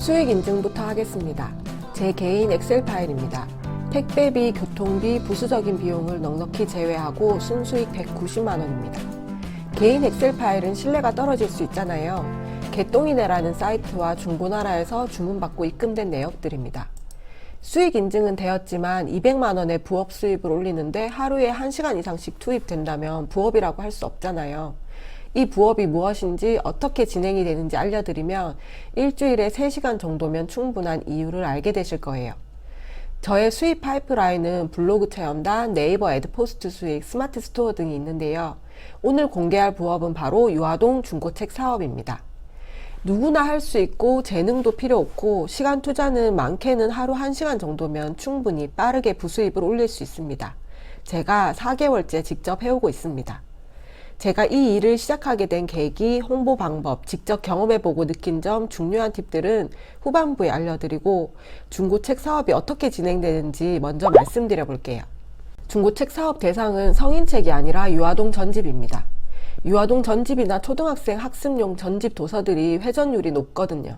수익 인증부터 하겠습니다. 제 개인 엑셀 파일입니다. 택배비, 교통비, 부수적인 비용을 넉넉히 제외하고 순수익 190만원입니다. 개인 엑셀 파일은 신뢰가 떨어질 수 있잖아요. 개똥이네라는 사이트와 중고나라에서 주문받고 입금된 내역들입니다. 수익 인증은 되었지만 200만원의 부업 수입을 올리는데 하루에 1시간 이상씩 투입된다면 부업이라고 할 수 없잖아요. 이 부업이 무엇인지 어떻게 진행이 되는지 알려드리면 일주일에 3시간 정도면 충분한 이유를 알게 되실 거예요. 저의 수입 파이프라인은 블로그 체험단, 네이버 애드포스트 수익, 스마트 스토어 등이 있는데요. 오늘 공개할 부업은 바로 유아동 중고책 사업입니다. 누구나 할 수 있고 재능도 필요 없고 시간 투자는 많게는 하루 1시간 정도면 충분히 빠르게 부수입을 올릴 수 있습니다. 제가 4개월째 직접 해오고 있습니다. 제가 이 일을 시작하게 된 계기, 홍보 방법, 직접 경험해보고 느낀 점, 중요한 팁들은 후반부에 알려드리고 중고책 사업이 어떻게 진행되는지 먼저 말씀드려 볼게요. 중고책 사업 대상은 성인책이 아니라 유아동 전집입니다. 유아동 전집이나 초등학생 학습용 전집 도서들이 회전율이 높거든요.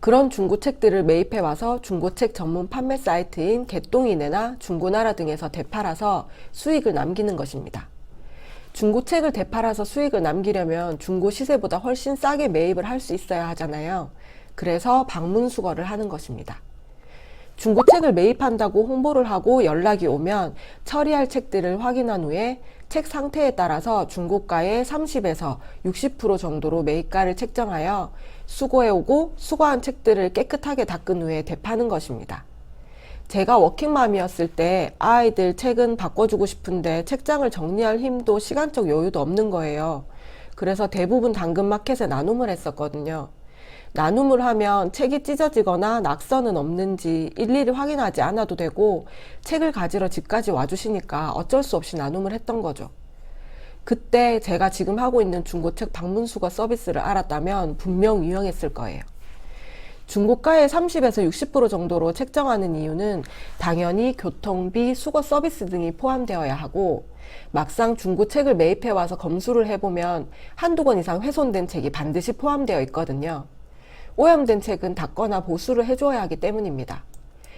그런 중고책들을 매입해 와서 중고책 전문 판매 사이트인 개똥이네나 중고나라 등에서 되팔아서 수익을 남기는 것입니다. 중고책을 되팔아서 수익을 남기려면 중고 시세보다 훨씬 싸게 매입을 할 수 있어야 하잖아요. 그래서 방문 수거를 하는 것입니다. 중고책을 매입한다고 홍보를 하고 연락이 오면 처리할 책들을 확인한 후에 책 상태에 따라서 중고가의 30에서 60% 정도로 매입가를 책정하여 수거해 오고 수거한 책들을 깨끗하게 닦은 후에 되파는 것입니다. 제가 워킹맘이었을 때 아이들 책은 바꿔주고 싶은데 책장을 정리할 힘도 시간적 여유도 없는 거예요. 그래서 대부분 당근마켓에 나눔을 했었거든요. 나눔을 하면 책이 찢어지거나 낙서는 없는지 일일이 확인하지 않아도 되고 책을 가지러 집까지 와주시니까 어쩔 수 없이 나눔을 했던 거죠. 그때 제가 지금 하고 있는 중고책 방문 수거 서비스를 알았다면 분명 유용했을 거예요. 중고가의 30에서 60% 정도로 책정하는 이유는 당연히 교통비, 수거 서비스 등이 포함되어야 하고 막상 중고 책을 매입해 와서 검수를 해보면 한두 권 이상 훼손된 책이 반드시 포함되어 있거든요. 오염된 책은 닦거나 보수를 해줘야 하기 때문입니다.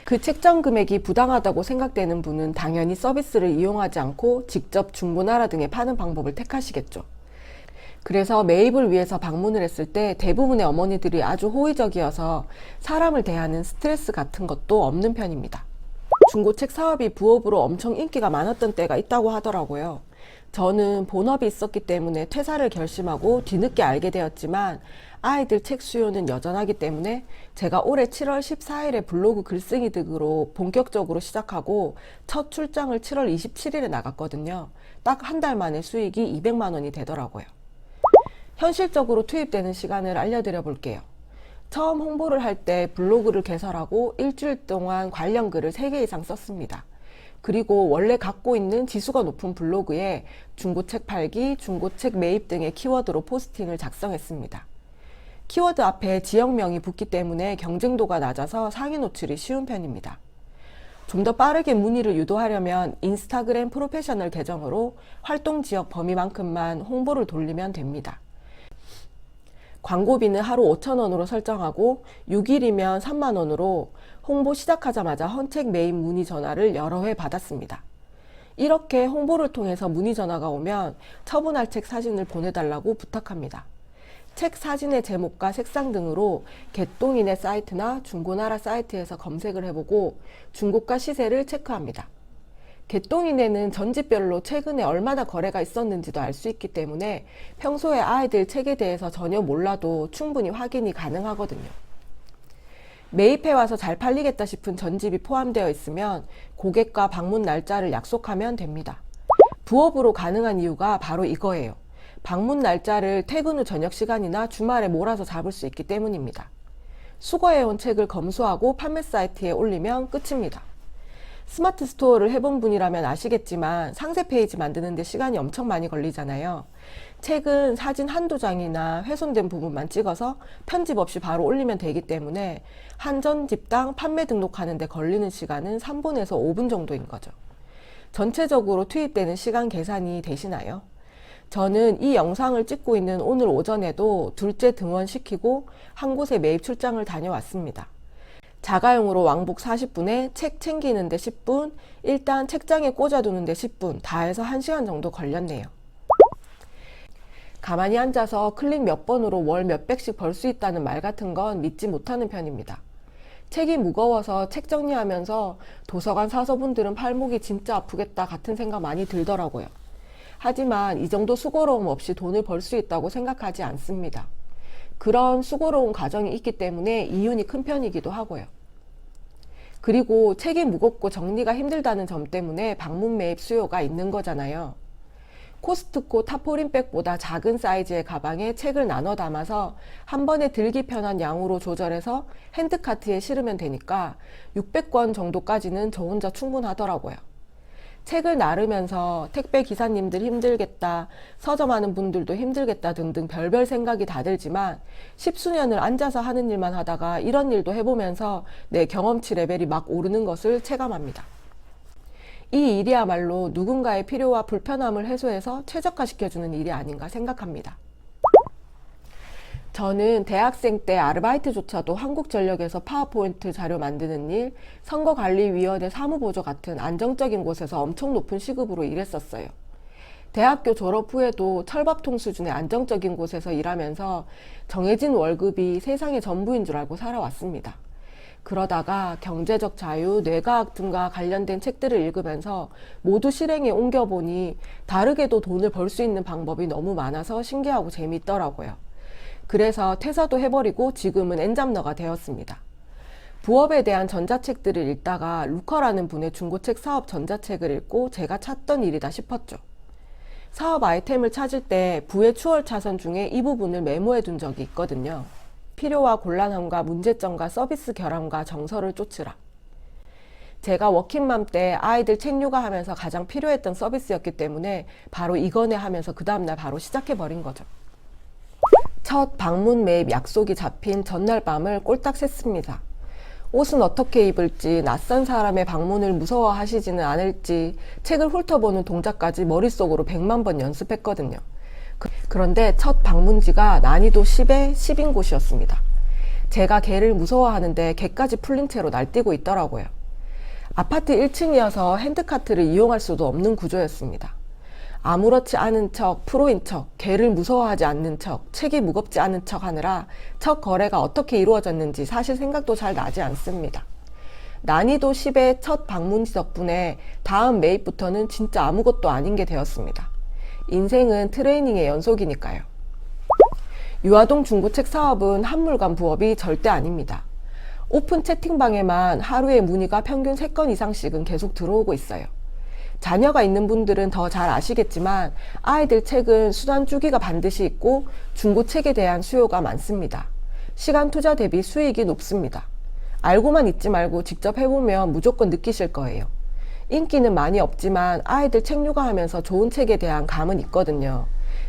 그 책정 금액이 부당하다고 생각되는 분은 당연히 서비스를 이용하지 않고 직접 중고나라 등에 파는 방법을 택하시겠죠. 그래서 매입을 위해서 방문을 했을 때 대부분의 어머니들이 아주 호의적이어서 사람을 대하는 스트레스 같은 것도 없는 편입니다. 중고책 사업이 부업으로 엄청 인기가 많았던 때가 있다고 하더라고요. 저는 본업이 있었기 때문에 퇴사를 결심하고 뒤늦게 알게 되었지만 아이들 책 수요는 여전하기 때문에 제가 올해 7월 14일에 블로그 글쓰기 득으로 본격적으로 시작하고 첫 출장을 7월 27일에 나갔거든요. 딱 한 달 만에 수익이 200만 원이 되더라고요. 현실적으로 투입되는 시간을 알려드려 볼게요. 처음 홍보를 할 때 블로그를 개설하고 일주일 동안 관련 글을 3개 이상 썼습니다. 그리고 원래 갖고 있는 지수가 높은 블로그에 중고책 팔기, 중고책 매입 등의 키워드로 포스팅을 작성했습니다. 키워드 앞에 지역명이 붙기 때문에 경쟁도가 낮아서 상위 노출이 쉬운 편입니다. 좀 더 빠르게 문의를 유도하려면 인스타그램 프로페셔널 계정으로 활동 지역 범위만큼만 홍보를 돌리면 됩니다. 광고비는 하루 5,000원으로 설정하고 6일이면 3만원으로 홍보 시작하자마자 헌책 매입 문의 전화를 여러 회 받았습니다. 이렇게 홍보를 통해서 문의 전화가 오면 처분할 책 사진을 보내달라고 부탁합니다. 책 사진의 제목과 색상 등으로 개똥이네 사이트나 중고나라 사이트에서 검색을 해보고 중고가 시세를 체크합니다. 개똥이네는 전집별로 최근에 얼마나 거래가 있었는지도 알 수 있기 때문에 평소에 아이들 책에 대해서 전혀 몰라도 충분히 확인이 가능하거든요. 매입해 와서 잘 팔리겠다 싶은 전집이 포함되어 있으면 고객과 방문 날짜를 약속하면 됩니다. 부업으로 가능한 이유가 바로 이거예요. 방문 날짜를 퇴근 후 저녁 시간이나 주말에 몰아서 잡을 수 있기 때문입니다. 수거해온 책을 검수하고 판매 사이트에 올리면 끝입니다. 스마트 스토어를 해본 분이라면 아시겠지만 상세 페이지 만드는데 시간이 엄청 많이 걸리잖아요. 책은 사진 한두 장이나 훼손된 부분만 찍어서 편집 없이 바로 올리면 되기 때문에 한 전집당 판매 등록하는데 걸리는 시간은 3분에서 5분 정도인 거죠. 전체적으로 투입되는 시간 계산이 되시나요? 저는 이 영상을 찍고 있는 오늘 오전에도 둘째 등원시키고 한 곳에 매입 출장을 다녀왔습니다. 자가용으로 왕복 40분에 책 챙기는데 10분, 일단 책장에 꽂아두는데 10분, 다 해서 1시간 정도 걸렸네요. 가만히 앉아서 클릭 몇 번으로 월 몇백씩 벌 수 있다는 말 같은 건 믿지 못하는 편입니다. 책이 무거워서 책 정리하면서 도서관 사서분들은 팔목이 진짜 아프겠다 같은 생각 많이 들더라고요. 하지만 이 정도 수고로움 없이 돈을 벌 수 있다고 생각하지 않습니다. 그런 수고로운 과정이 있기 때문에 이윤이 큰 편이기도 하고요. 그리고 책이 무겁고 정리가 힘들다는 점 때문에 방문 매입 수요가 있는 거잖아요. 코스트코 타포린백보다 작은 사이즈의 가방에 책을 나눠 담아서 한 번에 들기 편한 양으로 조절해서 핸드카트에 실으면 되니까 600권 정도까지는 저 혼자 충분하더라고요. 책을 나르면서 택배 기사님들 힘들겠다, 서점하는 분들도 힘들겠다 등등 별별 생각이 다 들지만 십수년을 앉아서 하는 일만 하다가 이런 일도 해보면서 내 경험치 레벨이 막 오르는 것을 체감합니다. 이 일이야말로 누군가의 필요와 불편함을 해소해서 최적화시켜주는 일이 아닌가 생각합니다. 저는 대학생 때 아르바이트조차도 한국전력에서 파워포인트 자료 만드는 일, 선거관리위원회 사무보조 같은 안정적인 곳에서 엄청 높은 시급으로 일했었어요. 대학교 졸업 후에도 철밥통 수준의 안정적인 곳에서 일하면서 정해진 월급이 세상의 전부인 줄 알고 살아왔습니다. 그러다가 경제적 자유, 뇌과학 등과 관련된 책들을 읽으면서 모두 실행에 옮겨보니 다르게도 돈을 벌 수 있는 방법이 너무 많아서 신기하고 재미있더라고요. 그래서 퇴사도 해버리고 지금은 엔잡러가 되었습니다. 부업에 대한 전자책들을 읽다가 루커라는 분의 중고책 사업 전자책을 읽고 제가 찾던 일이다 싶었죠. 사업 아이템을 찾을 때 부의 추월 차선 중에 이 부분을 메모해 둔 적이 있거든요. 필요와 곤란함과 문제점과 서비스 결함과 정서를 쫓으라. 제가 워킹맘 때 아이들 책 육아하면서 가장 필요했던 서비스였기 때문에 바로 이거네 하면서 그 다음날 바로 시작해버린 거죠. 첫 방문 매입 약속이 잡힌 전날 밤을 꼴딱 샜습니다. 옷은 어떻게 입을지, 낯선 사람의 방문을 무서워하시지는 않을지, 책을 훑어보는 동작까지 머릿속으로 100만 번 연습했거든요. 그, 그런데 첫 방문지가 난이도 10에 10인 곳이었습니다. 제가 개를 무서워하는데 개까지 풀린 채로 날뛰고 있더라고요. 아파트 1층이어서 핸드카트를 이용할 수도 없는 구조였습니다. 아무렇지 않은 척, 프로인 척, 개를 무서워하지 않는 척, 책이 무겁지 않은 척 하느라 첫 거래가 어떻게 이루어졌는지 사실 생각도 잘 나지 않습니다. 난이도 10의 첫 방문지 덕분에 다음 매입부터는 진짜 아무것도 아닌 게 되었습니다. 인생은 트레이닝의 연속이니까요. 유아동 중고책 사업은 한물간 부업이 절대 아닙니다. 오픈 채팅방에만 하루에 문의가 평균 3건 이상씩은 계속 들어오고 있어요. 자녀가 있는 분들은 더 잘 아시겠지만 아이들 책은 수단 주기가 반드시 있고 중고 책에 대한 수요가 많습니다. 시간 투자 대비 수익이 높습니다. 알고만 있지 말고 직접 해보면 무조건 느끼실 거예요. 인기는 많이 없지만 아이들 책 육아하면서 좋은 책에 대한 감은 있거든요.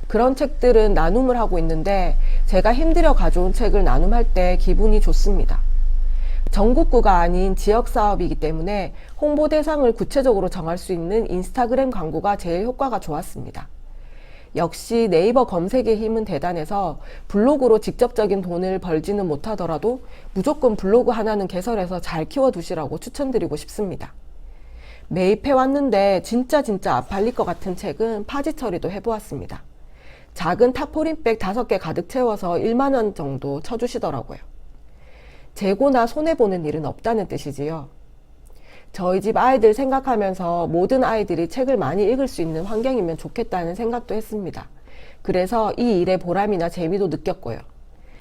그런 책들은 나눔을 하고 있는데 제가 힘들어 가져온 책을 나눔할 때 기분이 좋습니다. 전국구가 아닌 지역 사업이기 때문에 홍보 대상을 구체적으로 정할 수 있는 인스타그램 광고가 제일 효과가 좋았습니다. 역시 네이버 검색의 힘은 대단해서 블로그로 직접적인 돈을 벌지는 못하더라도 무조건 블로그 하나는 개설해서 잘 키워두시라고 추천드리고 싶습니다. 매입해 왔는데 진짜 진짜 안 팔릴 것 같은 책은 파지 처리도 해보았습니다. 작은 타포린백 5개 가득 채워서 1만원 정도 쳐주시더라고요. 재고나 손해보는 일은 없다는 뜻이지요. 저희 집 아이들 생각하면서 모든 아이들이 책을 많이 읽을 수 있는 환경이면 좋겠다는 생각도 했습니다. 그래서 이 일의 보람이나 재미도 느꼈고요.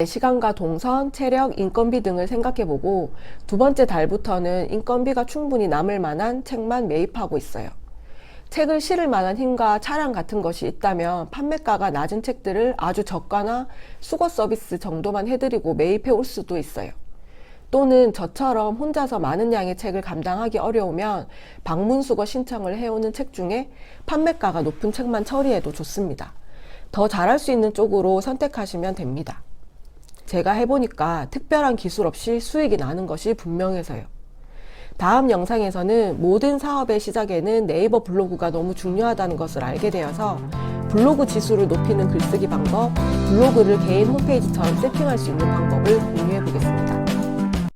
시간과 동선, 체력, 인건비 등을 생각해보고 두 번째 달부터는 인건비가 충분히 남을 만한 책만 매입하고 있어요. 책을 실을 만한 힘과 차량 같은 것이 있다면 판매가가 낮은 책들을 아주 저가나 수거 서비스 정도만 해드리고 매입해 올 수도 있어요. 또는 저처럼 혼자서 많은 양의 책을 감당하기 어려우면 방문 수거 신청을 해오는 책 중에 판매가가 높은 책만 처리해도 좋습니다. 더 잘할 수 있는 쪽으로 선택하시면 됩니다. 제가 해보니까 특별한 기술 없이 수익이 나는 것이 분명해서요. 다음 영상에서는 모든 사업의 시작에는 네이버 블로그가 너무 중요하다는 것을 알게 되어서 블로그 지수를 높이는 글쓰기 방법, 블로그를 개인 홈페이지처럼 세팅할 수 있는 방법을 공유해 보겠습니다.